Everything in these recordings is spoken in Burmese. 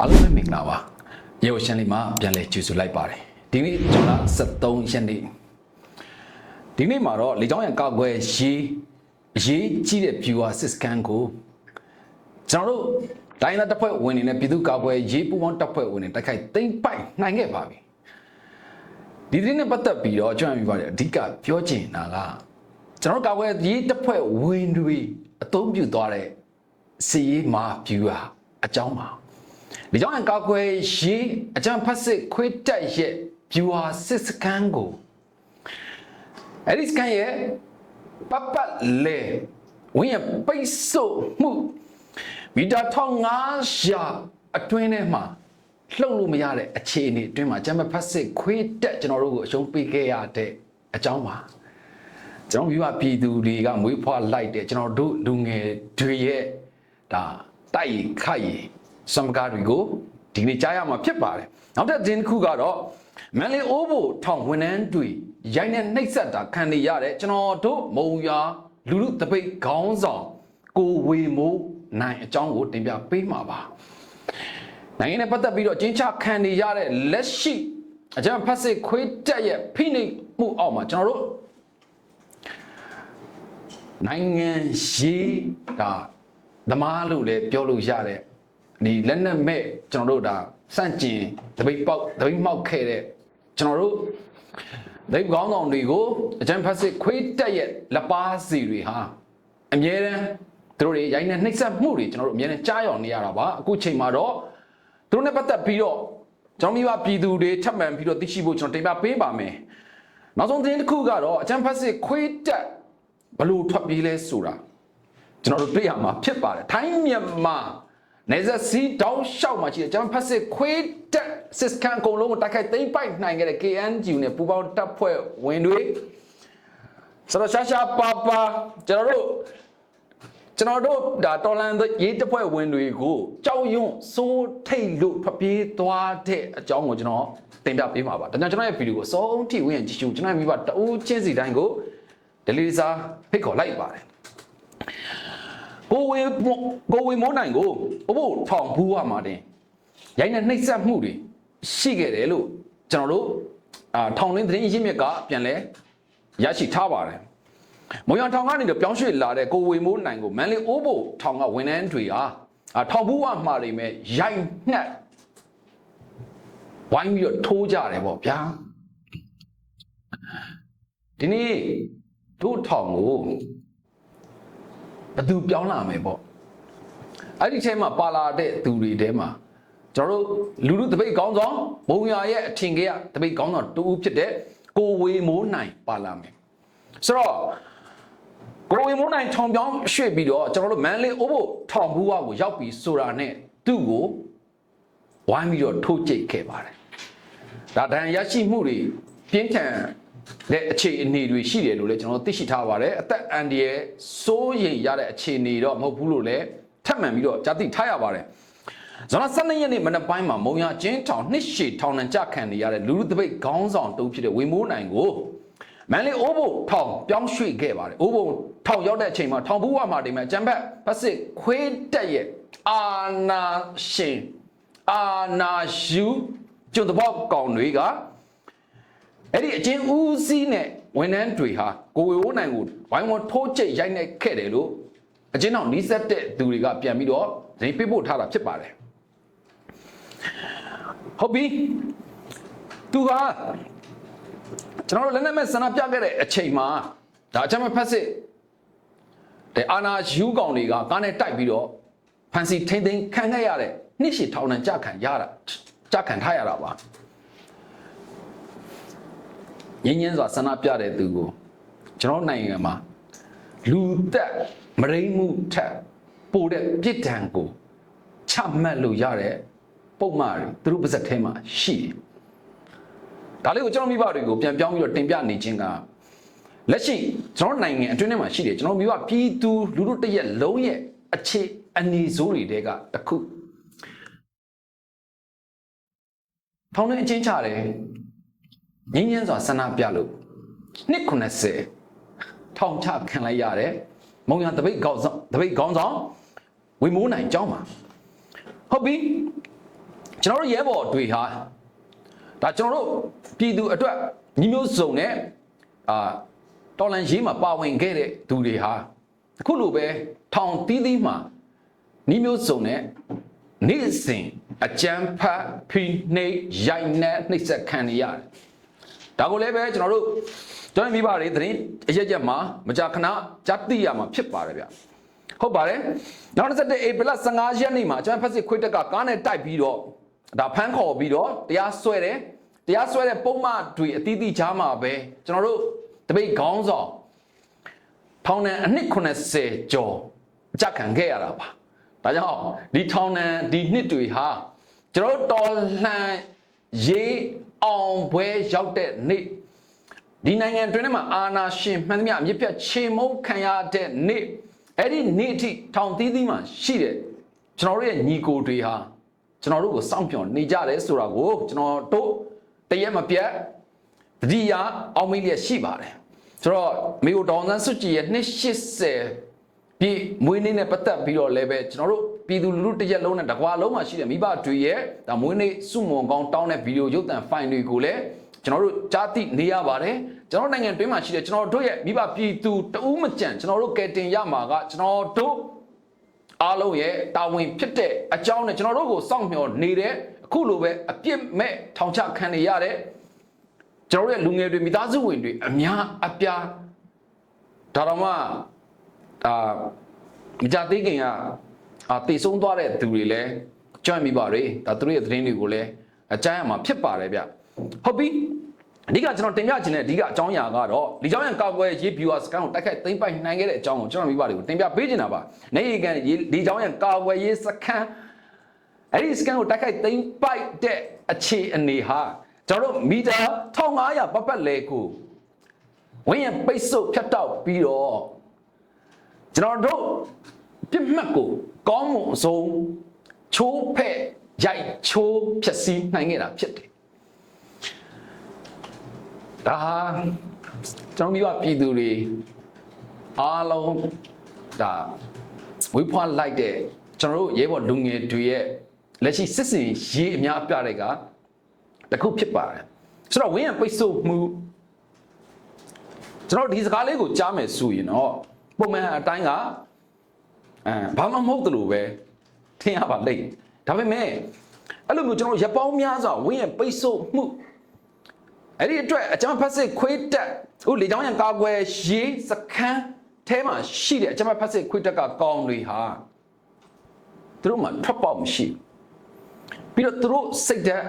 အားလုံးပဲမင်္ဂလာပါရေဝရှန်လေးမှာပြန်လဲကြိုဆိုလိုက်ပါတယ်ဒီနေ့ဇွန်လ23ရက်နေ့ဒီနေ့မှာတော့လေကြောင်းရန်ကောက်ွယ်ရေးအရေးကြီးတဲ့ viewer scan ကိုကျွန်တော်တို့ဒိုင်းနာတပ်ဖွဲ့ဝင်နေနဲ့ပြည်သူ့ကောက်ွယ်ရေးပူးပေါင်းတပ်ဖွဲ့ဝင်နေတိုက်ခိုက်သိမ်းပိုက်နိုင်ခဲ့ပါပြီဒီသတင်းနဲ့ပတ်သက်ပြီးတော့ကျွန်တော်ပြပါတယ်အဓိကပြောချင်တာကကျွန်တော်တို့ကောက်ွယ်ရေးတပ်ဖွဲ့ဝင်တွေအသုံးပြုသွားတဲ့စီရေးမှာ viewer အကြောင်းပါ ဒီကြောင့်ကောက်ွယ်ရေးအကြံဖတ်စစ်ခွေးတက်ရဲ့ viewer စစ်စကန်ကိုအဲ့ဒီစကန်ရဲ့ပပလေဝင်းရပိတ်ဆို့မှုမီတာ1500အတွင်းထဲမှာလှုပ်လို့မရတဲ့အခြေအနေအတွင်းမှာအကြံဖတ်စစ်ခွေးတက်ကျွန်တော်တို့ကိုအရှုံးပေးခဲ့ရတဲ့အကြောင်းပါကျွန်တော်ပြပပြည်သူတွေကမွေးဖွားလိုက်တဲ့ကျွန်တော်တို့လူငယ်တွေရဲ့ဒါတိုက်ခိုက် စံကားတွေကိုဒီနေ့ကြားရမှာဖြစ်ပါတယ်နောက်တစ်သတင်းတစ်ခုကတော့မန်လေးအိုးဘိုထောင်ဝန်ထမ်းတွေရိုင်းနဲ့နှိပ်စက်တာခံနေရတဲ့ကျွန်တော်တို့မုံရွာလူလူတပိတ်ခေါင်းဆောင်ကိုဝေမိုးနိုင်အကြောင်းကိုတင်ပြပေးမှာပါနိုင်ငံနဲ့ပတ်သက်ပြီးတော့ကျင်းချခံနေရတဲ့လက်ရှိအကြံဖတ်စစ်ခွေးတက်ရဲ့ဖိနှိပ်မှုအောက်မှာကျွန်တော်တို့နိုင်ငံရေးဒါဓမားလို့လည်းပြောလို့ရတဲ့ ဒီလက်နက်မဲ့ကျွန်တော်တို့ဒါစန့်ကျင်တပိတ်ပေါက်တပိတ်မှောက်ခဲ့တဲ့ကျွန်တော်တို့ဒိဗ်ကောင်းဆောင်တွေကိုအကြံဖတ်စစ်ခွေးတက်ရဲ့လက်ပါစီတွေဟာအမြဲတမ်းသူတို့တွေရိုင်းနေနှိပ်စက်မှုတွေကျွန်တော်တို့အမြဲတမ်းကြားရောက်နေရတာပါအခုချိန်မှာတော့သူတို့နဲ့ပတ်သက်ပြီးတော့ကျွန်တော်မိဘပြည်သူတွေထပ်မံပြီးတော့သိရှိဖို့ကျွန်တော်တင်ပြပေးပါမယ်နောက်ဆုံးသတင်းတစ်ခုကတော့အကြံဖတ်စစ်ခွေးတက်ဘလို့ထွက်ပြေးလဲဆိုတာကျွန်တော်တို့တွေ့ရမှာဖြစ်ပါတယ်ထိုင်းမြန်မာ နေဇက်စီတောင်းလျှောက်မှာရှိတဲ့ကျွန်တော်ဖတ်စစ်ခွေးတက်စစ်ကန်အကုန်လုံးကိုတိုက်ခိုက်သိမ်းပိုက်နိုင်ခဲ့တဲ့ KNG နဲ့ပူးပေါင်းတပ်ဖွဲ့ဝင်တွေဆိုတော့ရှာရှာပါပါကျွန်တော်တို့ကျွန်တော်တို့ဒါတော်လန်ရေးတပ်ဖွဲ့ဝင်တွေကိုကြောက်ရွံ့စိုးထိတ်လို့ဖပြေးသွားတဲ့အကြောင်းကိုကျွန်တော်တင်ပြပေးမှာပါဒါကြောင့်ကျွန်တော်ရဲ့ဗီဒီယိုကိုအဆုံးထိဝင်ကြည့်ရှုကျွန်တော်ရဲ့မိဘတအူးချင်းစီတိုင်းကို delivery စာဖိတ်ခေါ်လိုက်ပါတယ် ကိုဝေကိုဝေမိုးနိုင်ကိုဘို့ထောင်ဘူးရမှာတင်ရိုင်းနဲ့နှိပ်စက်မှုတွေရှိခဲ့တယ်လို့ကျွန်တော်တို့အာထောင်လင်းသတင်းရင်းမြစ်ကပြန်လဲရရှိထားပါတယ်မွန်ရထောင်ကနေတော့ပြောင်းရွှေ့လာတဲ့ကိုဝေမိုးနိုင်ကိုမန်လေးအိုးဘိုထောင်ကဝန်ထမ်းတွေဟာအာထောင်ဘူးရမှာတွေမဲ့ရိုင်းနှက်ဝိုင်းပြီးတော့ထိုးကြတယ်ပေါ့ဗျာဒီနေ့တို့ထောင်ကို ဘယ်သူပြောင်းလာမယ်ပေါ့အဲ့ဒီထဲမှာပါလာတဲ့သူတွေထဲမှာကျွန်တော်တို့လူလူတပိတ်ကောင်းဆောင်ဘုံရရဲ့အထင်ကြီးကတပိတ်ကောင်းဆောင်တူဦးဖြစ်တဲ့ကိုဝေမိုးနိုင်ပါလာမယ်ဆိုတော့ကိုဝေမိုးနိုင်ထောင်ပြောင်းရွှေ့ပြီးတော့ကျွန်တော်တို့မန်လေးအိုးဖို့ထောင်ဘူးဝကိုရောက်ပြီးဆိုတာနဲ့သူ့ကိုဝိုင်းပြီးတော့ထိုးကြိတ်ခဲ့ပါတယ်ဒါဒဏ်ရရှိမှုတွေပြင်းထန် တဲ့အခြေအနေတွေရှိတယ်လို့လည်းကျွန်တော်သိရှိထားပါတယ်အသက်အန္တရာယ်စိုးရိမ်ရတဲ့အခြေအနေတော့မဟုတ်ဘူးလို့လည်းထပ်မံပြီးတော့ကြားသိထားရပါတယ်ဇွန်လ12ရက်နေ့မနက်ပိုင်းမှာမုံရကျင်းထောင်နှစ်ရှည်ထောင်နှံကြခံနေရတဲ့လူလူတပိတ်ခေါင်းဆောင်တုံးဖြစ်တဲ့ဝေမိုးနိုင်ကိုမန်လေးအိုးဘိုထောင်ပြောင်းရွှေ့ခဲ့ပါတယ်အိုးဘိုထောင်ရောက်တဲ့အချိန်မှာထောင်ဘူးဝမှာတိမ်မှာအကြံဘက်ဖက်စစ်ခွေးတက်ရဲ့အာနာရှင်အာနာယူကျွတ်တပေါက်ကောင်တွေက အဲ့ဒီအချင်းဦးစီးနဲ့ဝန်ထမ်းတွေဟာကိုဝေဝိုးနိုင်ကိုဝိုင်းဝန်းထိုးကျိတ်ရိုက်နှက်ခဲ့တယ်လို့အချင်းတော်နီးစပ်တဲ့သူတွေကပြန်ပြီးတော့ဇိမ်ပေးပို့ထားတာဖြစ်ပါတယ်ဟုတ်ပြီသူကကျွန်တော်တို့လည်းနဲ့မဲ့ဆန္ဒပြခဲ့တဲ့အချိန်မှာဒါအချမ်းမဖက်စစ်တဲ့အာနာယူကောင်တွေကကားနဲ့တိုက်ပြီးတော့ဖန်စီထိမ့်သိမ်းခံခဲ့ရတဲ့နှစ်ရှည်ထောင်နှံကြခံရတာကြခံထားရတာပါ ငင်းငင်းစွာဆန္ဒပြတဲ့သူကိုကျွန်တော်နိုင်ငံမှာလူသက်မရိမှုထက်ပိုတဲ့ပြစ်ဒဏ်ကိုချမှတ်လို့ရတဲ့ပုံမှန်တွေသူတို့ပါဇက်ထဲမှာရှိတယ်ဒါလေးကိုကျွန်တော်မိဘတွေကိုပြန်ပြောင်းပြီးတော့တင်ပြနေခြင်းကလက်ရှိကျွန်တော်နိုင်ငံအတွင်းထဲမှာရှိတယ်ကျွန်တော်မိဘပြည်သူလူတို့တရက်လုံးရဲ့အခြေအနေဆိုးတွေတဲကတစ်ခုထောင်ထဲအချင်းချတယ် ငင်းငင်းစွာဆန္ဒပြလို့နှစ်90ထောင်ချခံလိုက်ရတယ်မုံရတပိတ်ကောက်ဆောင်တပိတ်ကောင်းဆောင်ဝေမိုးနိုင်ကြောင်းပါဟုတ်ပြီကျွန်တော်တို့ရဲဘော်တွေဟာဒါကျွန်တော်တို့ပြည်သူအတွက်ညီမျိုးစုံနဲ့အာတော်လန်ရေးမှာပါဝင်ခဲ့တဲ့သူတွေဟာအခုလိုပဲထောင်တီးတီးမှာညီမျိုးစုံနဲ့နေ့စဉ်အကြမ်းဖက်ဖိနှိပ်ရိုက်နှက်နှိပ်စက်ခံနေရတယ် ဒါကိုလည်းပဲကျွန်တော်တို့ကျွန်တော်မိဘတွေသတင်းအရက်ချက်မှာမကြာခဏကြားသိရမှာဖြစ်ပါတယ်ဗျဟုတ်ပါတယ်နောက်တစ်တဲ့ဧပြီလ15ရက်နေ့မှာကျွန်တော်ဖက်စစ်ခွေးတက်ကကားနဲ့တိုက်ပြီးတော့ဒါဖမ်းခေါ်ပြီးတော့တရားစွဲတယ်တရားစွဲတဲ့ပုံမှန်တွေအသီးသီးကြားမှာပဲကျွန်တော်တို့တပိတ်ခေါင်းဆောင်ထောင်နဲ့အနှစ်80ကျော်အကြခံခဲ့ရတာပါဒါကြောင့်ဒီထောင်နဲ့ဒီနှစ်တွေဟာကျွန်တော်တို့တော်လှန်ရေး အောင်ပွဲရောက်တဲ့နေ့ဒီနိုင်ငံတွင်းထဲမှာအာဏာရှင်မှန်သမျှအမြင့်ပြတ်ချေမှုန်းခံရတဲ့နေ့အဲ့ဒီနေ့အထိထောင်သီးသီးမှာရှိတဲ့ကျွန်တော်တို့ရဲ့ညီကိုတွေဟာကျွန်တော်တို့ကိုစောင့်မျှော်နေကြတယ်ဆိုတာကိုကျွန်တော်တို့တရက်မပြတ်တတိယအောင်မေးလျက်ရှိပါတယ်ဆိုတော့မေကိုဒေါန်ဆန်းစုကြည်ရဲ့နှစ်80ပြည့်မွေးနေ့နဲ့ပတ်သက်ပြီးတော့လည်းပဲကျွန်တော်တို့ ပြည်သူလူထုတစ်ရက်လုံးနဲ့တကွာလုံးမှာရှိတဲ့မိဘတွေရဲ့ဒါမွေးနေ့စုမုံကောင်းတောင်းတဲ့ဗီဒီယိုရုပ်သံဖိုင်တွေကိုလည်းကျွန်တော်တို့ကြားသိနေရပါတယ်ကျွန်တော်နိုင်ငံတွင်းမှာရှိတဲ့ကျွန်တော်တို့ရဲ့မိဘပြည်သူတဦးမကြံကျွန်တော်တို့ကယ်တင်ရမှာကကျွန်တော်တို့အားလုံးရဲ့တာဝန်ဖြစ်တဲ့အကြောင်းနဲ့ကျွန်တော်တို့ကိုစောင့်မျှော်နေတဲ့အခုလိုပဲအပြစ်မဲ့ထောင်ချခံနေရတဲ့ကျွန်တော်တို့ရဲ့လူငယ်တွေမိသားစုဝင်တွေအများအပြားဒါတော့မှအာမကြသေးခင်က အာတည်ဆုံးသွားတဲ့သူတွေလည်းကြွမိပါတွေဒါသူတို့ရဲ့သတင်းတွေကိုလည်းအကြမ်းရမှာဖြစ်ပါတယ်ဗျဟုတ်ပြီအဓိကကျွန်တော်တင်ပြချင်တဲ့အဓိကအကြောင်းအရာကတော့လီချောင်းရံကောက်ွယ်ရေး viewer စကန်ကိုတိုက်ခိုက်သိမ်းပိုက်နိုင်ခဲ့တဲ့အကြောင်းကိုကျွန်တော်မိဘတွေကိုတင်ပြပေးချင်တာပါ။နေရီကန်လီချောင်းရံကောက်ွယ်ရေးစကန်အဲ့ဒီစကန်ကိုတိုက်ခိုက်သိမ်းပိုက်တဲ့အခြေအနေဟာကျွန်တော်တို့မီတာ1500ပတ်ပတ်လဲကိုဝင်းရပိတ်ဆို့ဖြတ်တောက်ပြီးတော့ကျွန်တော်တို့ပြစ်မှတ်ကို ကောင်းမွန်ဆုံးချိုးဖက်ရိုက်ချိုးဖြက်စီးနိုင်ခဲ့တာဖြစ်တယ်ဒါဟာကျွန်တော်မိဘပြည်သူတွေအားလုံးဒါဝေးဖွားလိုက်တဲ့ကျွန်တော်တို့ရဲဘော်လူငယ်တွေရဲ့လက်ရှိစစ်စင်ရေးအများအပြားတွေကတခုဖြစ်ပါတယ်ဆိုတော့ဝင်းရပိတ်ဆို့မှုကျွန်တော်ဒီစကားလေးကိုကြားမယ်ဆိုရင်တော့ပုံမှန်အတိုင်းက အဲဘာမှမဟုတ်တယ်လို့ပဲထင်ရပါလိမ့်ဒါပေမဲ့အဲ့လိုမျိုးကျွန်တော်ရပောင်းများစွာဝင်းရပိတ်ဆို့မှုအဲ့ဒီအတွက်အကြမ်းဖက်စစ်ခွေးတက်ဥလေချောင်းရံကာကွယ်ရေးစခန်းထဲမှာရှိတဲ့အကြမ်းဖက်စစ်ခွေးတက်ကကောင်းတွေဟာသူတို့မှထွက်ပေါက်မရှိပြီးတော့သူတို့စိတ်ဓာတ်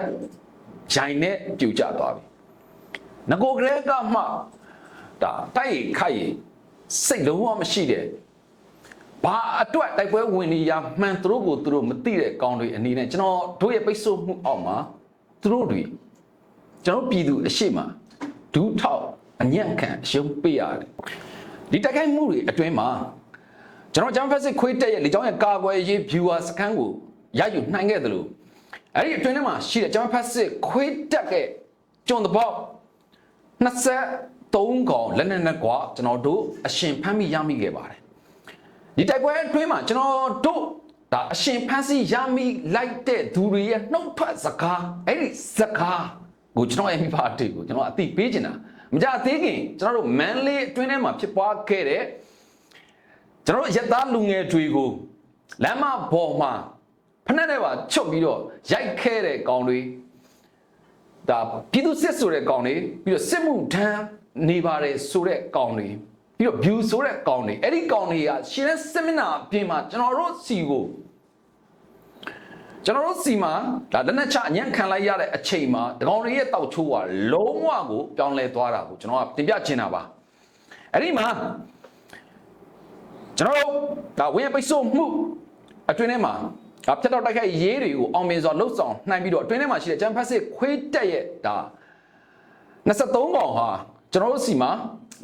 ဂျိုင်နဲ့ပြူကျသွားပြီငကိုကလေးကမှဒါတိုက်ခိုက်စိတ်လုံးဝမရှိတဲ့ ဘာအတွက်တိုက်ပွဲဝင်နေရမှန်သူတို့ကိုသူတို့မသိတဲ့ကောင်းတွေအနေနဲ့ကျွန်တော်တို့ရဲ့ပိတ်ဆို့မှုအောက်မှာသူတို့တွေကျွန်တော်ပြည်သူအရှိမဒူးထောက်အညံ့ခံအရှုံးပေးရတယ်ဒီတိုက်ခိုက်မှုတွေအတွင်းမှာကျွန်တော်ဂျမ်ဖက်စစ်ခွေးတက်ရဲ့လေကြောင်းရဲ့ကာကွယ်ရေး viewer စကန်ကိုရယူနိုင်ခဲ့တယ်လို့အဲ့ဒီအတွင်းထဲမှာရှိတဲ့ဂျမ်ဖက်စစ်ခွေးတက်ရဲ့ကျွန်းတပေါက်23ကောင်လက်နက်နဲ့ကွာကျွန်တော်တို့အရှင်ဖမ်းမိရမိခဲ့ပါတယ် ဒီတိုက်ပွဲအတွင်းမှာကျွန်တော်တို့ဒါအရှင်ဖမ်းဆီးရမိလိုက်တဲ့သူတွေရဲ့နှုတ်ထွက်စကားအဲ့ဒီစကားကိုကျွန်တော်ရဲ့မိဘတွေကိုကျွန်တော်အသိပေးချင်တာမကြသေးခင်ကျွန်တော်တို့မန်လေးအတွင်းထဲမှာဖြစ်ပွားခဲ့တဲ့ကျွန်တော်တို့ရက်သားလူငယ်တွေကိုလမ်းမပေါ်မှာဖက်နဲ့ပါချုပ်ပြီးတော့ရိုက်ခဲတဲ့ကောင်တွေဒါပြည်သူစစ်ဆိုတဲ့ကောင်တွေပြီးတော့စစ်မှုထမ်းနေပါတယ်ဆိုတဲ့ကောင်တွေ ပြီးတော့ view ဆိုတဲ့ကောင်တွေအဲ့ဒီကောင်တွေကရှင်တဲ့ seminar အပြင်မှာကျွန်တော်တို့စီကိုကျွန်တော်တို့စီမှာဒါလက်နက်ချအညံ့ခံလိုက်ရတဲ့အချိန်မှာတကောင်တွေရဲ့တောက်ချိုးကလုံးဝကိုပြောင်းလဲသွားတာကိုကျွန်တော်ကတင်ပြချင်တာပါအဲ့ဒီမှာကျွန်တော်တို့ဒါဝင်းပိတ်ဆို့မှုအတွင်းထဲမှာဒါဖြတ်တော့တိုက်ခိုက်ရေးတွေကိုအောင်မြင်စွာလှုပ်ဆောင်နိုင်ပြီးတော့အတွင်းထဲမှာရှိတဲ့ဂျမ်ဖက်စစ်ခွေးတက်ရဲ့ဒါ23កောင်ဟာကျွန်တော်တို့စီမှာ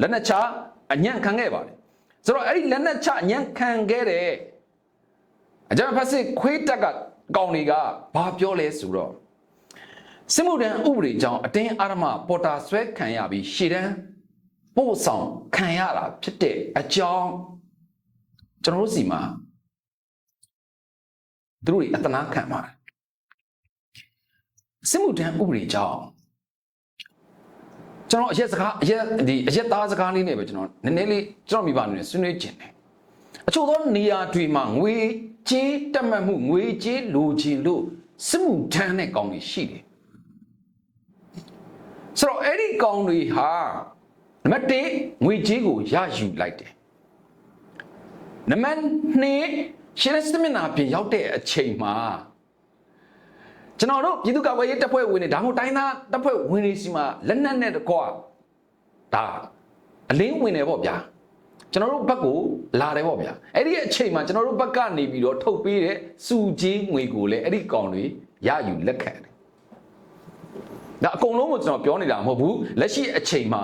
လက်နက်ချ အညံ့ခံခဲ့ပါတယ်ဆိုတော့အဲ့ဒီလက်နက်ချအညံ့ခံခဲ့တဲ့အဂျမ်ဖက်စစ်ခွေးတက်ကကောင်တွေကဘာပြောလဲဆိုတော့စစ်မှုထမ်းဥပဒေကြောင့်အတင်းအာရမပေါ်တာဆွဲခံရပြီးရှေ့တန်းပို့ဆောင်ခံရတာဖြစ်တဲ့အကြောင်းကျွန်တော်တို့စီမှာသူတို့တွေအတနာခံပါတယ်စစ်မှုထမ်းဥပဒေကြောင့် ကျွန်တော်အရက်စကားအရက်ဒီအရက်သားစကားလေးနဲ့ပဲကျွန်တော်နည်းနည်းလေးကျွန်တော်မိဘအနေနဲ့ဆွေးနွေးခြင်းတယ်အချို့သောနေရာတွေမှာငွေကြေးတက်မှတ်မှုငွေကြေးလိုချင်လို့စစ်မှုထမ်းတဲ့ကောင်တွေရှိတယ်ဆိုတော့အဲ့ဒီကောင်တွေဟာနံပါတ်1ငွေကြေးကိုရယူလိုက်တယ်နံပါတ်2ရှင်းစတမနာပြင်ရောက်တဲ့အချိန်မှာ ကျွန်တော်တို့ပြည်သူ့ကာကွယ်ရေးတပ်ဖွဲ့ဝင်တွေဒါမှမဟုတ်တိုင်းသားတပ်ဖွဲ့ဝင်တွေစီမှာလက်နက်နဲ့တကွာဒါအလင်းဝင်တယ်ပေါ့ဗျာကျွန်တော်တို့ဘက်ကိုလာတယ်ပေါ့ဗျာအဲ့ဒီအချိန်မှာကျွန်တော်တို့ဘက်ကနေပြီးတော့ထုတ်ပေးတဲ့စုကြီးငွေကိုလည်းအဲ့ဒီကောင်တွေရယူလက်ခံတယ်ဒါအကုန်လုံးကိုကျွန်တော်ပြောနေတာမဟုတ်ဘူးလက်ရှိအချိန်မှာ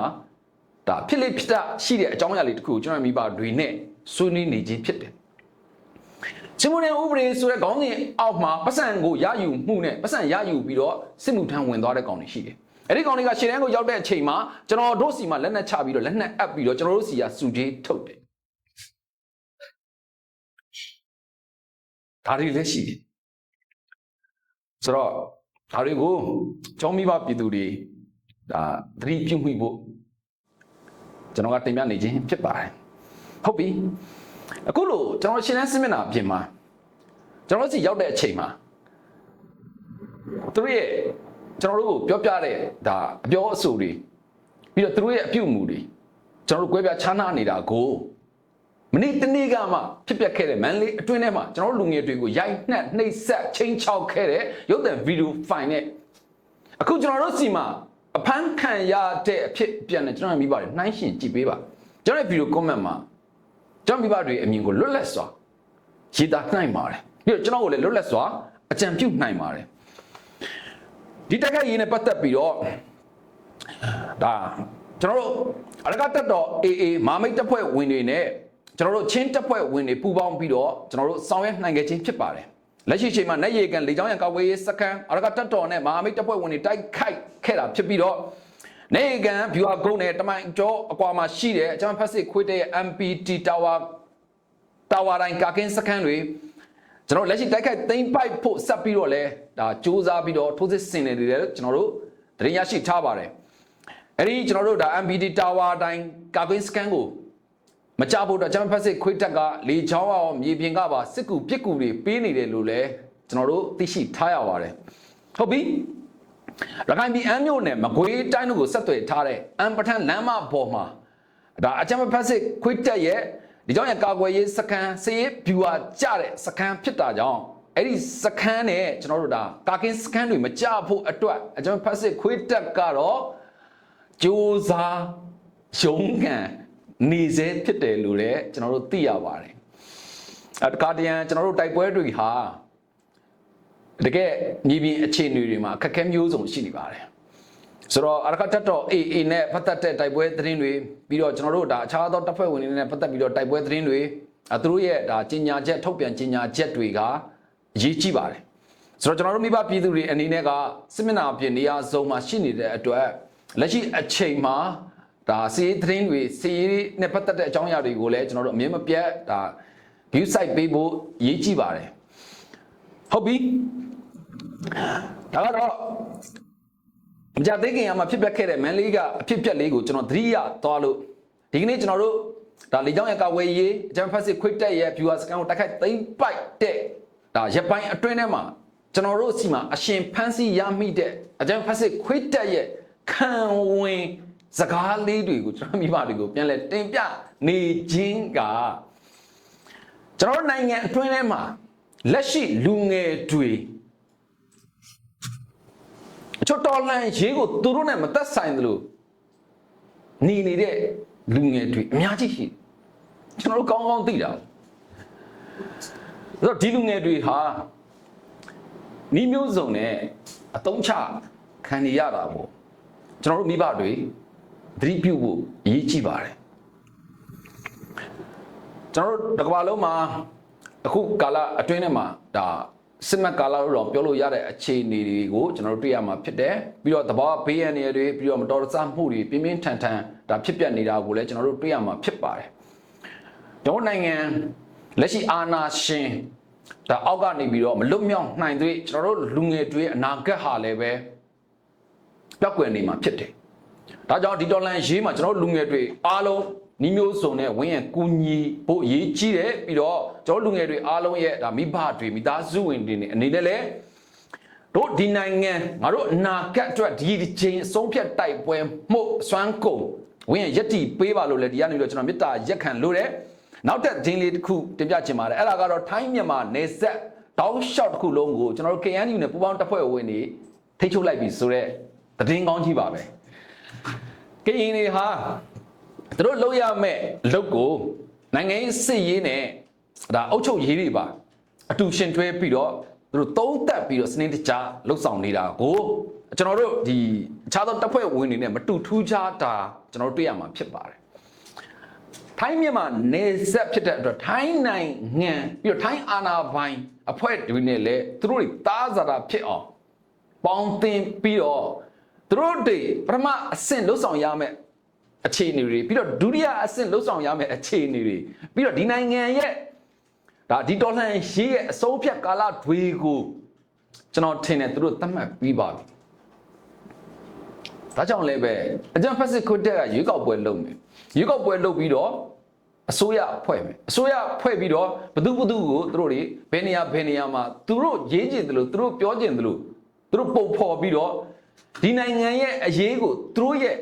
ဒါဖြစ်လိဖြစ်တာရှိတဲ့အကြောင်းအရာလေးတစ်ခုကိုကျွန်တော်မိဘတွေနဲ့ဆွေးနွေးနေခြင်းဖြစ်တယ် စစ်မှုထမ်းဥပဒေဆိုတဲ့ခေါင်းစဉ်အောက်မှာပတ်စံကိုရယူမှုနဲ့ပတ်စံရယူပြီးတော့စစ်မှုထမ်းဝင်သွားတဲ့ကောင်တွေရှိတယ်။အဲ့ဒီကောင်တွေကရှေ့တန်းကိုရောက်တဲ့အချိန်မှာကျွန်တော်တို့စီမှာလက်နက်ချပြီးတော့လက်နက်အပ်ပြီးတော့ကျွန်တော်တို့စီကစုကြီးထုတ်တယ်။ဒါတွေလည်းရှိတယ်။ဆိုတော့ဒါတွေကိုကျောင်းမိဘပြည်သူတွေဒါသတိပြုမိဖို့ကျွန်တော်ကတင်ပြနေခြင်းဖြစ်ပါတယ်။ဟုတ်ပြီ။ အခုလို့ကျွန်တော်ရှင်းလင်းစစ်မျက်နှာအပြင်မှာကျွန်တော်တို့စီရောက်တဲ့အချိန်မှာသူတို့ရဲ့ကျွန်တော်တို့ကိုပြောပြတဲ့ဒါအပြောအဆိုတွေပြီးတော့သူတို့ရဲ့အပြုအမူတွေကျွန်တော်တို့ကြွဲပြချားနာနေတာကိုမနေ့တနေ့ကမှဖြစ်ပျက်ခဲ့တဲ့မန်လေးအတွင်းထဲမှာကျွန်တော်တို့လူငယ်တွေကိုရိုက်နှက်နှိပ်စက်ချင်းချောက်ခဲ့တဲ့ရုပ်သံဗီဒီယိုဖိုင်နဲ့အခုကျွန်တော်တို့စီမှာအဖမ်းခံရတဲ့အဖြစ်ပြန်နေကျွန်တော်မိပါတယ်နှိုင်းရှင်ကြည့်ပေးပါကျွန်တော်ရဲ့ဗီဒီယို comment မှာ ကျွန်တော်မိဘတွေအမြင်ကိုလွတ်လပ်စွာရေးသားနိုင်ပါတယ်ပြီးတော့ကျွန်တော်ကိုလည်းလွတ်လပ်စွာအကြံပြုနိုင်ပါတယ်ဒီတက်ခိုက်ရေးနဲ့ပတ်သက်ပြီးတော့ဒါကျွန်တော်တို့အရကတက်တော် AA မာမိတ်တပ်ဖွဲ့ဝင်တွေနဲ့ကျွန်တော်တို့ချင်းတပ်ဖွဲ့ဝင်တွေပူးပေါင်းပြီးတော့ကျွန်တော်တို့ဆောင်ရွက်နိုင်ခဲ့ခြင်းဖြစ်ပါတယ်လက်ရှိချိန်မှာနေရီကန်လေကြောင်းရန်ကာဝေးရေးစကန်အရကတက်တော်နဲ့မာမိတ်တပ်ဖွဲ့ဝင်တွေတိုက်ခိုက်ခဲ့တာဖြစ်ပြီးတော့ နေရီကန်ဗျူဟာကုန်းနဲ့တမိုင်ကျော်အကွာမှာရှိတဲ့အကျွန်ဖက်စစ်ခွေးတဲ့ MPT Tower တာဝါတိုင်းကာကင်းစခန်းတွေကျွန်တော်လက်ရှိတိုက်ခိုက်သိမ်းပိုက်ဖို့ဆက်ပြီးတော့လဲဒါစူးစမ်းပြီးတော့ထိုးစစ်ဆင်နေတယ်လေကျွန်တော်တို့သတင်းရရှိထားပါတယ်အဲ့ဒီကျွန်တော်တို့ဒါ MPD Tower တိုင်းကာကင်းစခန်းကိုမကြဖို့တော့ကျွန်တော်ဖက်စစ်ခွေးတက်ကလေချောင်းအောင်မြေပြင်ကပါစစ်ကူပြစ်ကူတွေပေးနေတယ်လို့လဲကျွန်တော်တို့သိရှိထားရပါတယ်ဟုတ်ပြီ ရခိုင်ပြည်အမ်းမြို့နယ်မကွေးတိုင်းတို့ကိုဆက်သွယ်ထားတဲ့အမ်ပထန်လမ်းမပေါ်မှာဒါအကြမ်းဖက်စစ်ခွေးတက်ရဲ့ဒီကြောင့်ရကာကွယ်ရေးစကန်စရေးဗျူဟာကြတဲ့စကန်ဖြစ်တာကြောင့်အဲ့ဒီစကန်နဲ့ကျွန်တော်တို့ဒါကာကင်းစကန်တွေမကြဖို့အတွက်အကျွန်တော်ဖက်စစ်ခွေးတက်ကတော့ကြိုးစားရုံးကန်နေစေဖြစ်တယ်လို့လည်းကျွန်တော်တို့သိရပါတယ်အတကာတရန်ကျွန်တော်တို့တိုက်ပွဲတွေဟာ တကယ်မြေပြင်အခြေအနေတွေမှာအခက်အခဲမျိုးစုံရှိနေပါတယ်ဆိုတော့အရကတက်တော့ AA နဲ့ပတ်သက်တဲ့တိုက်ပွဲသတင်းတွေပြီးတော့ကျွန်တော်တို့ဒါအခြားသောတပ်ဖွဲ့ဝင်တွေနဲ့ပတ်သက်ပြီးတော့တိုက်ပွဲသတင်းတွေအဲသူတို့ရဲ့ဒါကြီးညာချက်ထုတ်ပြန်ကြီးညာချက်တွေကအရေးကြီးပါတယ်ဆိုတော့ကျွန်တော်တို့မိဘပြည်သူတွေအနေနဲ့ကစစ်မျက်နှာအပြင်နေရာစုံမှာရှိနေတဲ့အတွက်လက်ရှိအချိန်မှာဒါစီးသတင်းတွေစီးနဲ့ပတ်သက်တဲ့အကြောင်းအရာတွေကိုလည်းကျွန်တော်တို့အမြင်မပြတ်ဒါ view site ပေးဖို့အရေးကြီးပါတယ် ဟုတ်ပြီဒါကတော့မကြသေးခင်ကမှဖြစ်ပျက်ခဲ့တဲ့မန်လေးကအဖြစ်ပျက်လေးကိုကျွန်တော်သတိရသွားလို့ဒီကနေ့ကျွန်တော်တို့ဒါလေကြောင်းရဲ့ကာဝယ်ရေးအကြံဖက်စစ်ခွိတ်တက်ရဲ့ viewer scan ကိုတိုက်ခိုက်သိမ့်ပိုက်တဲ့ဒါရပိုင်းအတွင်းထဲမှာကျွန်တော်တို့စီမှာအရှင်ဖန်းစီရမိတဲ့အကြံဖက်စစ်ခွိတ်တက်ရဲ့ခံဝင်စကားလေးတွေကိုကျွန်တော်မိဘတွေကိုပြန်လဲတင်ပြနေခြင်းကကျွန်တော်နိုင်ငံအတွင်းထဲမှာ လက်ရှိလူငယ်တွေချွတ်တော်လန်ရေးကိုသူတို့နဲ့မသက်ဆိုင်သလိုနေနေတဲ့လူငယ်တွေအများကြီးရှိကျွန်တော်တို့ကောင်းကောင်းသိတာဆိုတော့ဒီလူငယ်တွေဟာနီးမျိုးစုံနဲ့အတုံးချခံနေရတာပေါ့ကျွန်တော်တို့မိဘတွေသတိပြုဖို့အရေးကြီးပါတယ်ကျွန်တော်တို့တစ်ကမ္ဘာလုံးမှာ အခုကာလအတွင်းထဲမှာဒါစစ်မှတ်ကာလလို့တော့ပြောလို့ရတဲ့အခြေအနေတွေကိုကျွန်တော်တို့တွေ့ရမှာဖြစ်တယ်ပြီးတော့သဘောဘေးရန်တွေပြီးတော့မတော်တဆမှုတွေပြင်းပြင်းထန်ထန်ဒါဖြစ်ပျက်နေတာကိုလည်းကျွန်တော်တို့တွေ့ရမှာဖြစ်ပါတယ်ကျွန်တော်နိုင်ငံလက်ရှိအာဏာရှင်ဒါအောက်ကနေပြီးတော့မလွတ်မြောက်နိုင်သေးကျွန်တော်တို့လူငယ်တွေအနာဂတ်ဟာလည်းပဲပြောက်ကွယ်နေမှာဖြစ်တယ်ဒါကြောင့်ဒီဒေါ်လာရေးမှာကျွန်တော်တို့လူငယ်တွေအားလုံး နီးမျိုးစုံနဲ့ဝင်းရကူညီဖို့အရေးကြီးတယ်ပြီးတော့ကျွန်တော်လူငယ်တွေအားလုံးရဲ့ဒါမိဘတွေမိသားစုဝင်တွေနေအနေနဲ့လည်းတို့ဒီနိုင်ငံငါတို့အနာဂတ်အတွက်ဒီဒီချင်းအဆုံးဖြတ်တိုက်ပွဲမှုစွမ်းကုန်ဝင်းရယက်တီပေးပါလို့လည်းဒီကနေတော့ကျွန်တော်မေတ္တာရက်ခံလို့တယ်နောက်ထပ်ဒင်းလေးတစ်ခုတင်ပြချင်ပါတယ်အဲ့ဒါကတော့ထိုင်းမြန်မာနေဆက်တောင်းလျှောက်တစ်ခုလုံးကိုကျွန်တော်တို့ KNU နဲ့ပူးပေါင်းတပ်ဖွဲ့ဝင်တွေထိတ်ချုပ်လိုက်ပြီဆိုတော့သတင်းကောင်းကြီးပါပဲကရင်တွေဟာ သူတို့လုပ်ရမယ့်လုပ်ကိုနိုင်ငံရေးစစ်ရေးနဲ့ဒါအုပ်ချုပ်ရေးတွေပါအတူရှင်တွဲပြီးတော့သူတို့သုံးသက်ပြီးတော့စနစ်တကျလှုပ်ဆောင်နေတာကိုကျွန်တော်တို့ဒီအခြားသောတပ်ဖွဲ့ဝင်တွေနဲ့မတူထူးခြားတာကျွန်တော်တို့တွေ့ရမှာဖြစ်ပါတယ်ထိုင်းမြန်မာနေဆက်ဖြစ်တဲ့အတွက်ထိုင်းနိုင်ငံပြီးတော့ထိုင်းအာဏာပိုင်အဖွဲ့တွေနဲ့လည်းသူတို့တွေတားစားတာဖြစ်အောင်ပေါင်းတင်ပြီးတော့သူတို့တွေပထမအဆင့်လှုပ်ဆောင်ရမယ့် အခြေအနေတွေပြီးတော့ဒုတိယအဆင့်လှုပ်ဆောင်ရမယ့်အခြေအနေတွေပြီးတော့ဒီနိုင်ငံရဲ့ဒါဒီဒေါ်လာရေးရဲ့အစိုးဖြတ်ကာလတွေကိုကျွန်တော်ထင်တယ်သူတို့သတ်မှတ်ပြီးပါပြီဒါကြောင့်လည်းပဲအကြံဖက်စစ်ခွတ်တက်ကရွေးကောက်ပွဲလုပ်မယ်ရွေးကောက်ပွဲလုပ်ပြီးတော့အစိုးရဖွဲ့မယ်အစိုးရဖွဲ့ပြီးတော့ဘသူဘသူကိုသူတို့တွေဘယ်နေရာဘယ်နေရာမှာသူတို့ရေးကျင်တယ်လို့သူတို့ပြောကျင်တယ်လို့သူတို့ပုံဖော်ပြီးတော့ဒီနိုင်ငံရဲ့အရေးကိုသူတို့ရဲ့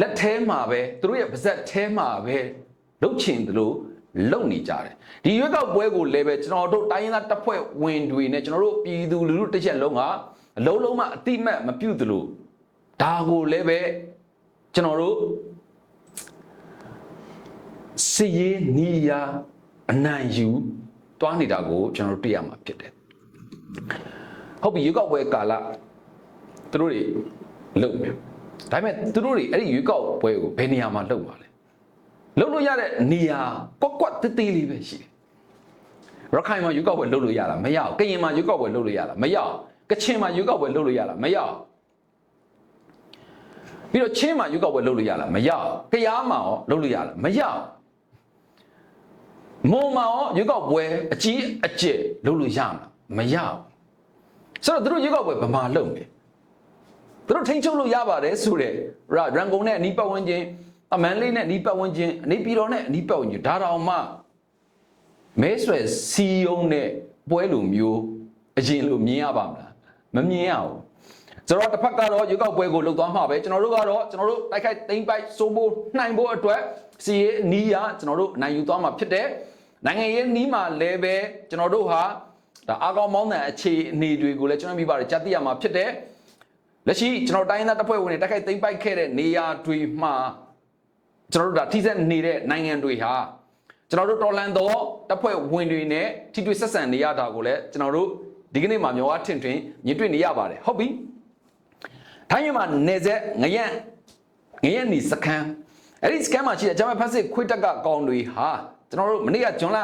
လက်ထဲမှာပဲသူတို့ရဲ့ပါဇက်ထဲမှာပဲလှုပ်ချင်တယ်လို့လုံနေကြတယ်ဒီရွေးကောက်ပွဲကိုလည်းပဲကျွန်တော်တို့တိုင်းရင်းသားတပ်ဖွဲ့ဝင်တွေနဲ့ကျွန်တော်တို့ပြည်သူလူထုတစ်ချက်လုံးကအလုံးလုံးမှအတိမတ်မပြုတ်တယ်လို့ဒါကိုလည်းပဲကျွန်တော်တို့စီရေးနီးယာအနိုင်ယူတွားနေတာကိုကျွန်တော်တို့တွေ့ရမှာဖြစ်တယ်ဟုတ်ပြီရွေးကောက်ပွဲကာလသူတို့တွေလုပ်မယ် ဒါပေမဲ့သူတို့တွေအဲ့ဒီရွေးကောက်ပွဲကိုဘယ်နေရာမှာလုပ်မှာလဲလုပ်လို့ရတဲ့နေရာကွက်ကွက်တေးသေးလေးပဲရှိတယ်ရခိုင်မှာရွေးကောက်ပွဲလုပ်လို့ရလားမရဘူးကရင်မှာရွေးကောက်ပွဲလုပ်လို့ရလားမရဘူးကချင်မှာရွေးကောက်ပွဲလုပ်လို့ရလားမရဘူးပြီးတော့ချင်းမှာရွေးကောက်ပွဲလုပ်လို့ရလားမရဘူးကရားမှာရောလုပ်လို့ရလားမရဘူးမုံမှာရောရွေးကောက်ပွဲအကြီးအကျယ်လုပ်လို့ရမှာမရဘူးဆိုတော့သူတို့ရွေးကောက်ပွဲဘယ်မှာလုပ်မလဲ သူတို့ထိန်းချုပ်လို့ရပါတယ်ဆိုတဲ့ရရန်ကုန်နဲ့အနီးပတ်ဝန်းကျင်အမန်လေးနဲ့အနီးပတ်ဝန်းကျင်အနီးပြည်တော်နဲ့အနီးပတ်ဝန်းကျင်ဒါတောင်မှမဲဆွယ်စီယုံနဲ့ပွဲလိုမျိုးအရင်လိုမြင်ရပါမလားမမြင်ရဘူးဆိုတော့တစ်ဖက်ကတော့ရွေးကောက်ပွဲကိုလှုပ်သွားမှာပဲကျွန်တော်တို့ကတော့ကျွန်တော်တို့တိုက်ခိုက်သိမ်းပိုက်စိုးဖို့နှိုင်ဖို့အတွက်စီရေးနီးရကျွန်တော်တို့နိုင်ယူသွားမှာဖြစ်တယ်နိုင်ငံရေးနီးမှာလည်းပဲကျွန်တော်တို့ဟာဒါအားကောင်းမောင်းတဲ့အခြေအနေတွေကိုလည်းကျွန်တော်မိပါတယ်ကြားသိရမှာဖြစ်တယ် လက်ရှိကျွန်တော်တိုင်းသားတပ်ဖွဲ့ဝင်တွေတိုက်ခိုက်သိမ်းပိုက်ခဲ့တဲ့နေရာတွေမှာကျွန်တော်တို့ဒါထိစက်နေတဲ့နိုင်ငံတွေဟာကျွန်တော်တို့တော်လန်တော့တပ်ဖွဲ့ဝင်တွေနဲ့ထိတွေ့ဆက်ဆံနေရတာကိုလည်းကျွန်တော်တို့ဒီကနေ့မှာမျောအားထင်ထင်ညှိတွေ့နေရပါတယ်ဟုတ်ပြီထိုင်းမြန်မာနေဆက်ငရက်ငရက်နီစခန်းအဲ့ဒီစခန်းမှာရှိတဲ့ဂျမန်ဖက်စစ်ခွေးတက်ကကောင်တွေဟာကျွန်တော်တို့မနေ့ကဂျွန်လ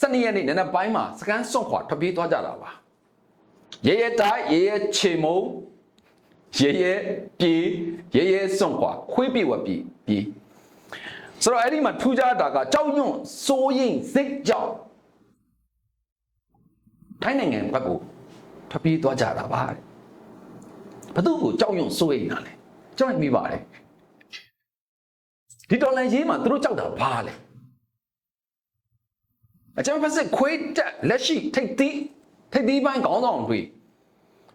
12ရက်နေ့နံနက်ပိုင်းမှာစခန်းစွန့်ခွာထွက်ပြေးသွားကြတာပါရဲရဲတိုက်ရဲရဲချေမုံ ရဲရဲပြေးရဲရဲစွန့်ခွာခွေးပြေဝပြေးပြေးဆိုတော့အဲ့ဒီမှာထူးခြားတာကကြောက်ရွံ့စိုးရိမ်စိတ်ကြောင့်ထိုင်းနိုင်ငံဘက်ကိုထွက်ပြေးသွားကြတာပါတဲ့ဘသူကိုကြောက်ရွံ့စိုးရိမ်တာလဲကျွန်တော်မိပါတယ်ဒီဒေါ်လာရေးမှာသူတို့ကြောက်တာဘာလဲအချမ်းဖက်စစ်ခွေးတက်လက်ရှိထိတ်သီးထိတ်သီးပိုင်းခေါင်းဆောင်တွေ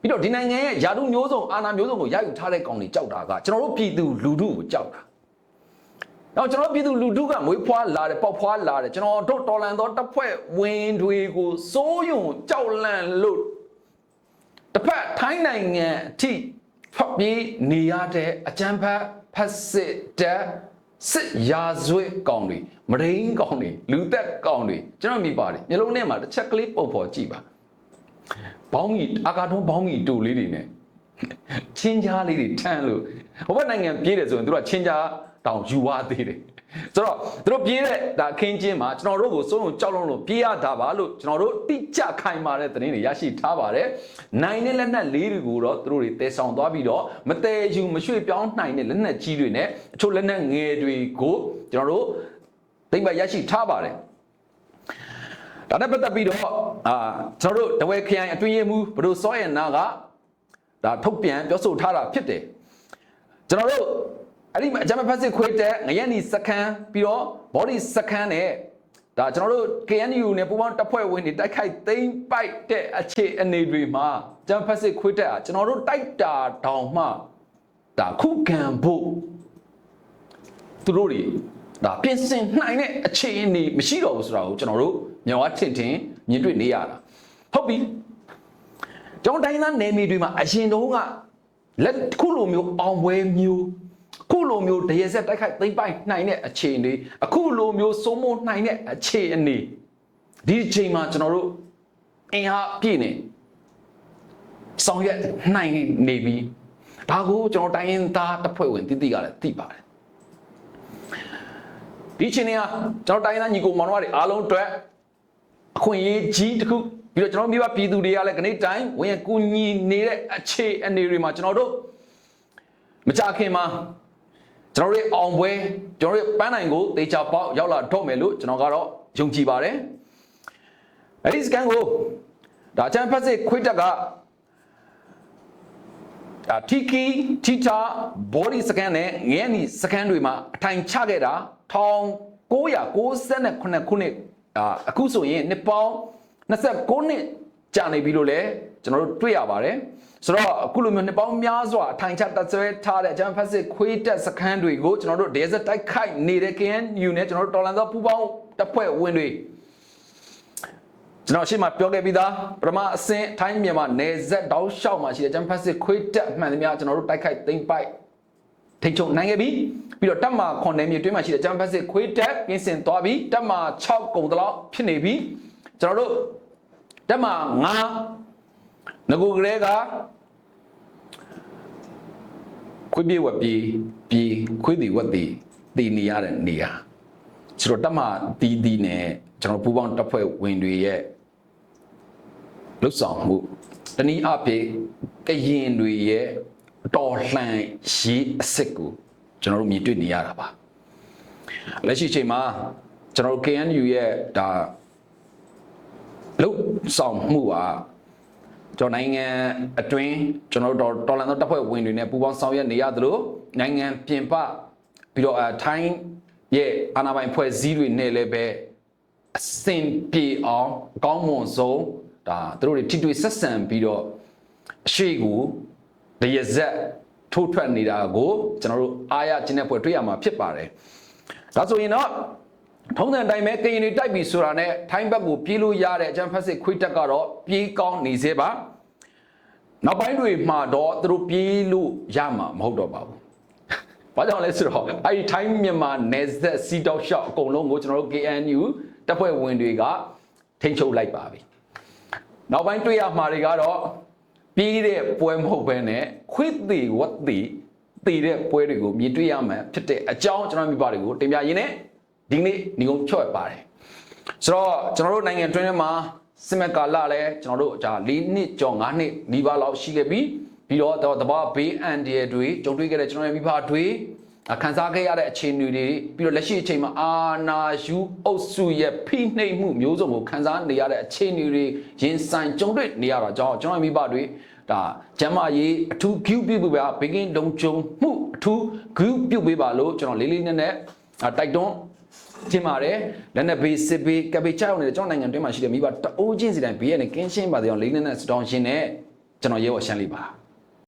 ပြီးတော့ဒီနိုင်ငံရဲ့ယာတုမျိုးစုံအာဏာမျိုးစုံကိုရယူထားတဲ့ကောင်တွေကြောက်တာကကျွန်တော်တို့ပြည်သူလူထုကိုကြောက်တာ။နောက်ကျွန်တော်ပြည်သူလူထုကမွေးဖွားလာတယ်ပေါက်ဖွားလာတယ်ကျွန်တော်တို့တော်လန်သောတပ်ဖွဲ့ဝင်တွေကိုစိုးယုံကြောက်လန့်လို့တစ်ဖက်ထိုင်းနိုင်ငံအထိဖပ်ပြီးနေရတဲ့အကြမ်းဖက်ဖက်စစ်တပ်စစ်ရာဇဝတ်ကောင်တွေမရင်းကောင်တွေလူသက်ကောင်တွေကျွန်တော်မိပါတယ်မျိုးလုံးထဲမှာတစ်ချက်ကလေးပုံဖော်ကြည့်ပါ ဘောင်းကြီးအာကာတွန်းဘောင်းကြီးတူလေးတွေနဲ့ချင်းကြားလေးတွေထမ်းလို့ဟိုဘက်နိုင်ငံပြေးတယ်ဆိုရင်တို့ကချင်းကြားတောင်ယူဝသေးတယ်ဆိုတော့တို့ပြေးတဲ့ဒါခင်းချင်းမှာကျွန်တော်တို့ကိုစိုးုံကြောက်လုံးလို့ပြေးရတာပါလို့ကျွန်တော်တို့တိကျခိုင်မာတဲ့သတင်းတွေရရှိထားပါတယ်နိုင်တဲ့လက်နက်လေးတွေကိုတော့တို့တွေတဲဆောင်သွားပြီးတော့မတဲယူမရွှေ့ပြောင်းနိုင်တဲ့လက်နက်ကြီးတွေနဲ့အချို့လက်နက်ငယ်တွေကိုကျွန်တော်တို့သိမ့်ပါရရှိထားပါတယ် ဒါနဲ့ပတ်သက်ပြီးတော့အာကျွန်တော်တို့တဝဲခရိုင်အတွင်းရေးမှူးဘဒိုစောရဲ့နာကဒါထုတ်ပြန်ပြောဆိုထားတာဖြစ်တယ်ကျွန်တော်တို့အဲ့ဒီအကြမ်းဖက်စစ်ခွေးတဲ့ငရက်နီစခန်းပြီးတော့ body စခန်းနဲ့ဒါကျွန်တော်တို့ KNU နဲ့ပူးပေါင်းတပ်ဖွဲ့ဝင်တွေတိုက်ခိုက်သိမ်းပိုက်တဲ့အခြေအနေတွေမှာအကြမ်းဖက်စစ်ခွေးတဲ့อ่ะကျွန်တော်တို့တိုက်တာတောင်မှဒါခုခံဖို့သူတို့တွေဒါပြင်ဆင်နိုင်တဲ့အခြေအနေမရှိတော့ဘူးဆိုတာကိုကျွန်တော်တို့ မြော်ထင်ထင်မြင်တွေ့နေရတာဟုတ်ပြီကျွန်တော်တိုင်းသားနယ်မြေတွေမှာအရင်တုန်းကလက်ခုလိုမျိုးအောင်ပွဲမျိုးခုလိုမျိုးတရေဆက်တိုက်ခိုက်သိမ့်ပိုက်နိုင်တဲ့အခြေအနေအခုလိုမျိုးစိုးမိုးနိုင်တဲ့အခြေအနေဒီအချိန်မှာကျွန်တော်တို့အင်အားပြည့်နေဆောင်ရွက်နိုင်နေပြီဒါကိုကျွန်တော်တိုင်းရင်းသားတပ်ဖွဲ့ဝင်တိတိကလည်းသိပါတယ်ဒီအချိန်ကကျွန်တော်တိုင်းရင်းသားညီကိုမောင်နှမတွေအားလုံးအတွက် အခွင့်အရေးကြီးတစ်ခုပြီးတော့ကျွန်တော်မိဘပြည်သူတွေကလည်းခဏတိုင်းဝင်ရကူညီနေတဲ့အခြေအနေတွေမှာကျွန်တော်တို့မကြခင်မှာကျွန်တော်တို့ရဲ့အောင်ပွဲကျွန်တော်တို့ရဲ့ပန်းနိုင်ကိုတေချာပေါက်ရောက်လာတော့မယ်လို့ကျွန်တော်ကတော့ယုံကြည်ပါတယ်အဲ့ဒီစကန်ကိုဒါချန်ဖက်စစ်ခွေးတက်ကဒါတီကီတီတာ body scan နဲ့ငရဲနီ scan တွေမှာအထိုင်ချခဲ့တာ1998ခုနှစ် အာအခုဆိုရင်နှစ်ပေါင်း29နှစ်ကြာနေပြီလို့လည်းကျွန်တော်တို့တွေ့ရပါတယ်ဆိုတော့အခုလိုမျိုးနှစ်ပေါင်းများစွာအထိုင်ချတက်ဆွဲထားတဲ့အကြမ်းဖက်စစ်ခွေးတက်စခန်းတွေကိုကျွန်တော်တို့ဒေဇက်တိုက်ခိုက်နေတဲ့ KNU နဲ့ကျွန်တော်တို့တော်လန်သောပူးပေါင်းတပ်ဖွဲ့ဝင်တွေကျွန်တော်ရှေ့မှာပြောခဲ့ပြီးသားပထမအဆင့်ထိုင်းမြန်မာနယ်ဇက်တောက်လျှောက်မှာရှိတဲ့ဂျမ်ဖက်စစ်ခွေးတက်မှန်သမျှကျွန်တော်တို့တိုက်ခိုက်သိမ်းပိုက် ထိချုံနိုင်ခဲ့ပြီပြီးတော့တက်မာခွန်နယ်မြေတွင်းမှာရှိတဲ့ဂျမ်ဖက်စစ်ခွေးတက်ပြင်ဆင်သွားပြီတက်မာ6ကုံတလောက်ဖြစ်နေပြီကျွန်တော်တို့တက်မာ9ငကူကလေးကခွေးပြေဝက်ပြေပြေခွေးတီဝက်တီတည်နေရတဲ့နေရာဆိုတော့တက်မာတီးတီးနဲ့ကျွန်တော်ပူပေါင်းတပ်ဖွဲ့ဝင်တွေရဲ့လှုပ်ဆောင်မှုတနည်းအားဖြင့်ကရင်တွေရဲ့ တော်လှန်ရေးအစစ်ကိုကျွန်တော်တို့မြင်တွေ့နေရတာပါလက်ရှိချိန်မှာကျွန်တော်တို့ KNU ရဲ့ဒါလှုပ်ဆောင်မှုဟာကျွန်တော်နိုင်ငံအတွင်းကျွန်တော်တို့တော်လန်သောတပ်ဖွဲ့ဝင်တွေနဲ့ပူးပေါင်းဆောင်ရွက်နေရသလိုနိုင်ငံပြင်ပပြီးတော့အထိုင်းရဲ့အာဏာပိုင်ဖွဲ့စည်းတွေနဲ့လည်းပဲအစင်ပြေအောင်အကောင်းမွန်ဆုံးဒါသူတို့တွေထိတွေ့ဆက်ဆံပြီးတော့အရှိကို တရဇက်ထိုးထွက်နေတာကိုကျွန်တော်တို့အားရခြင်းတဲ့ဖွဲ့တွေ့ရမှာဖြစ်ပါတယ်ဒါဆိုရင်တော့ထုံးစံအတိုင်းပဲကရင်တွေတိုက်ပြီဆိုတာနဲ့ထိုင်းဘက်ကိုပြေးလို့ရတဲ့အကြမ်းဖက်စစ်ခွေးတက်ကတော့ပြေးကောင်းနေစေပါနောက်ပိုင်းတွေမှာတော့သူတို့ပြေးလို့ရမှာမဟုတ်တော့ပါဘူး။ဘာကြောင့်လဲဆိုတော့အဲဒီထိုင်းမြန်မာနယ်စပ်စီတောက်ရှောက်အကုန်လုံးကိုကျွန်တော်တို့ KNU တပ်ဖွဲ့ဝင်တွေကထိန်းချုပ်လိုက်ပါပြီ။နောက်ပိုင်းတွေ့ရမှာတွေကတော့ ပြေးတဲ့ပွဲမဟုတ်ဘဲနဲ့ခွေးသေးဝတ်သေးတည်တဲ့ပွဲတွေကိုမြင်တွေ့ရမှာဖြစ်တဲ့အကြောင်းကျွန်တော်မိဘတွေကိုတင်ပြရင်းနဲ့ဒီနေ့ညီကုန်းချော့ပါတယ်ဆိုတော့ကျွန်တော်တို့နိုင်ငံတွင်းထဲမှာစစ်မဲ့ကာလလည်းကျွန်တော်တို့ဒါ၄နှစ်ကျော်၅နှစ်နီးပါးလောက်ရှိခဲ့ပြီပြီးတော့တဘာဘေးအန်ဒီရတွေကြုံတွေ့ခဲ့တဲ့ကျွန်တော်ရဲ့မိဘတွေ ခံစားခဲ့ရတဲ့အခြေအနေတွေပြီးတော့လက်ရှိအချိန်မှာအာနာယူအုပ်စုရဲ့ဖိနှိပ်မှုမျိုးစုံကိုခံစားနေရတဲ့အခြေအနေတွေရင်ဆိုင်ကြုံတွေ့နေရတာကြောင့်ကျွန်တော်ရဲ့မိဘတွေဒါကျမ်းမာရေးအထူးဂုပြုပေးပါဘေကင်းလုံခြုံမှုအထူးဂုပြုပေးပါလို့ကျွန်တော်လေးလေးနက်နက်တိုက်တွန်းတင်ပါတယ်လက်နက်ဘေးစစ်ဘေးကဘေးချောက်နေတဲ့ကျွန်တော်နိုင်ငံတွင်းမှာရှိတဲ့မိဘတအိုးချင်းစီတိုင်းဘေးရနဲ့ကင်းရှင်းပါစေအောင်လေးနက်နက်စတောင်းရှင်နဲ့ကျွန်တော်ရဲဘော်ရှမ်းလေးပါ